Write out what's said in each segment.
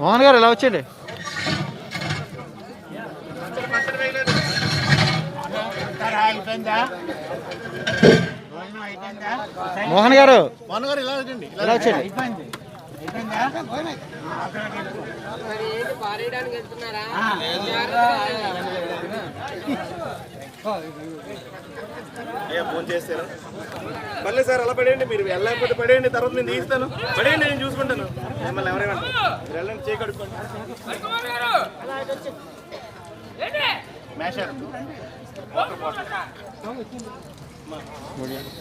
మోహన్ గారు ఇలా వచ్చేయండి. మోహన్ గారు మోహన్ గారు ఇలా రండి ఇలా ఏంటి పారేయడానికి వెళ్తున్నారా? ఏ ఫోన్ చేస్తారా మళ్ళీ సార్ అలా పడేయండి మీరు వెళ్ళకపోతే పడేయండి తర్వాత నేను తీస్తాను. పడేయండి నేను చూసుకుంటాను. మిమ్మల్ని ఎవరేమంటారు మీరు వెళ్ళండి మేషర్.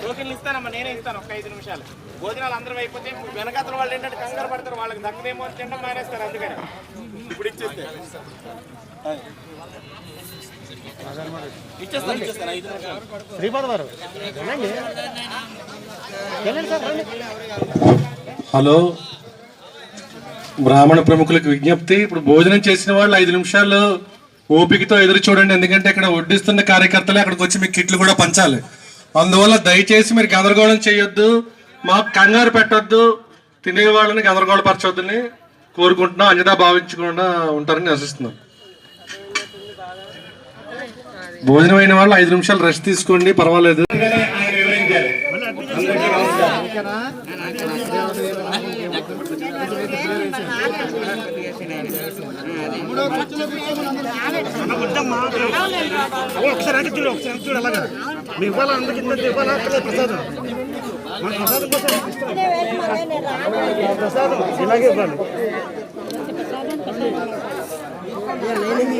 టోకెన్లు ఇస్తానమ్మా నేనే ఇస్తాను ఒక ఐదు నిమిషాలు. భోజనాలు అందరం అయిపోతే వెనకాతల వాళ్ళు ఏంటంటే కంగారు పడతారు వాళ్ళకి దక్కదేమో అని తినడం మానేస్తారు అందుకని. ఇప్పుడు ఇచ్చేస్తే. ఇచ్చేస్తాను ఇచ్చేస్తాను ఐదు నిమిషాలు. శ్రీపాద గారు వెళ్ళండి వెళ్ళండి సార్ రండి. హలో. బ్రాహ్మణ ప్రముఖులకు విజ్ఞప్తి ఇప్పుడు భోజనం చేసిన వాళ్ళు ఐదు నిమిషాలు ఓపికతో ఎదురు చూడండి ఎందుకంటే ఇక్కడ వడ్డిస్తున్న కార్యకర్తలు అక్కడికి వచ్చి మీకు కిట్లు కూడా పంచాలి. అందువల్ల దయచేసి మీరు గందరగోళం చేయొద్దు మాకు కంగారు పెట్టొద్దు తినే వాళ్ళని గందరగోళపరచొద్దని కోరుకుంటున్నాం అన్యదా భావించకుండా ఉంటారని ఆశిస్తున్నాం భోజనం అయిన వాళ్ళు ఐదు నిమిషాలు రెస్ట్ తీసుకోండి పర్వాలేదు. ఒకసారి అంటే చూడు ఒకసారి చూడు అలాగా. మీ ఇవ్వాలి అందరికి ఇంత ఇవ్వాలి ప్రసాదం. మన ప్రసాదం కోసం ప్రసాదం ఇలాగే ఇవ్వాలి. ఏంటి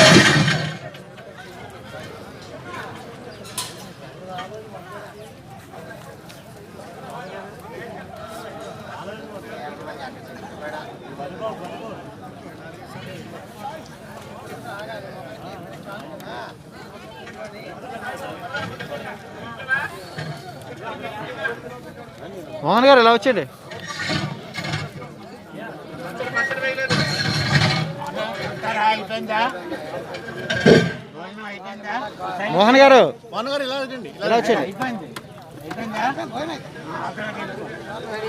మోహన్ గారు ఇలా వచ్చేయండి. మోహన్ గారు. మోహన్ గారు ఇలా రండి ఇలా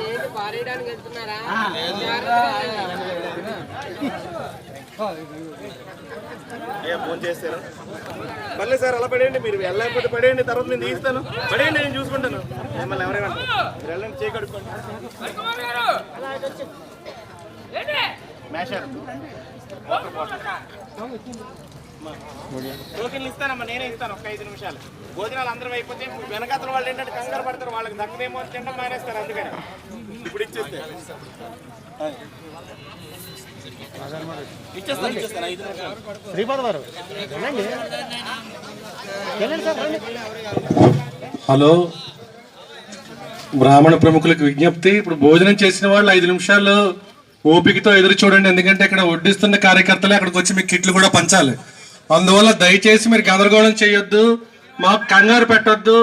ఏంటి పారేయడానికి వెళ్తున్నారా? ఏ ఫోన్ చేస్తారా? మళ్ళీ సార్ అలా పడేయండి మీరు. వెళ్ళకపోతే పడేయండి తర్వాత నేను తీస్తాను. పడేయండి నేను చూసుకుంటాను. మిమ్మల్ని మీరు వెళ్ళండి మేషర్. టోకెన్లు ఇస్తానమ్మా నేనే ఇస్తాను ఒక ఐదు నిమిషాలు. భోజనాలు అందరం అయిపోతే వెనకాతల వాళ్ళు ఏంటంటే కంగారు పడతారు వాళ్ళకి దక్కదేమో అని తినడం మానేస్తారు అందుకని. ఇప్పుడు ఇచ్చేస్తే. ఇచ్చేస్తాను ఇచ్చేస్తాను ఐదు నిమిషాలు. శ్రీపాద. హలో. బ్రాహ్మణ ప్రముఖులకు విజ్ఞప్తి ఇప్పుడు భోజనం చేసిన వాళ్ళు ఐదు నిమిషాలు ఓపికతో ఎదురు చూడండి ఎందుకంటే ఇక్కడ వడ్డిస్తున్న కార్యకర్తలు అక్కడికి వచ్చి మీకు కిట్లు కూడా పంచాలి. అందువల్ల దయచేసి మీరు గందరగోళం చేయొద్దు. మాకు కంగారు పెట్టొద్దు.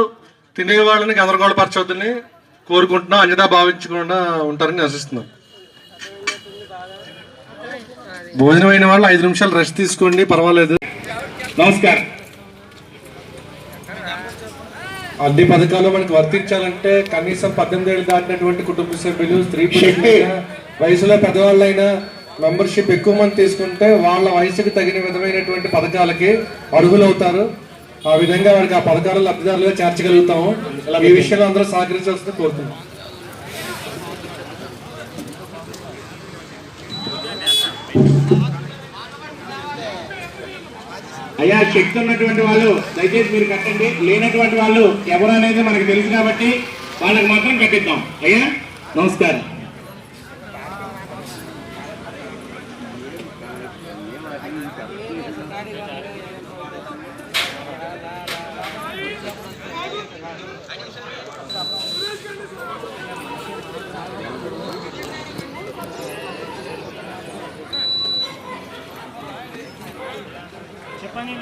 తినే వాళ్ళని గందరగోళపరచొద్దని కోరుకుంటున్నాం అన్యదా భావించకుండా ఉంటారని ఆశిస్తున్నాం భోజనం అయిన వాళ్ళు ఐదు నిమిషాలు రెస్ట్ తీసుకోండి పర్వాలేదు. నమస్కారం. అన్ని పథకాలు మనకి వర్తించాలంటే కనీసం పద్దెనిమిది ఏళ్ళు దాటినటువంటి కుటుంబ సభ్యులు స్త్రీ వయసులో పెద్దవాళ్ళైనా మెంబర్షిప్ ఎక్కువ మంది తీసుకుంటే వాళ్ళ వయసుకు తగిన విధమైనటువంటి పథకాలకి అర్హులవుతారు. ఆ విధంగా వారికి ఆ పథకాలు లబ్ధిదారులుగా చేర్చగలుగుతాము. ఈ విషయంలో అందరూ సహకరించాల్సింది కోరుతున్నాం. అయ్యా శక్తి ఉన్నటువంటి వాళ్ళు దయచేసి మీరు కట్టండి. లేనటువంటి వాళ్ళు ఎవరు అనేది మనకు తెలుసు కాబట్టి వాళ్ళకి మాత్రం కట్టిద్దాం. అయ్యా నమస్కారం. చెప్పండి.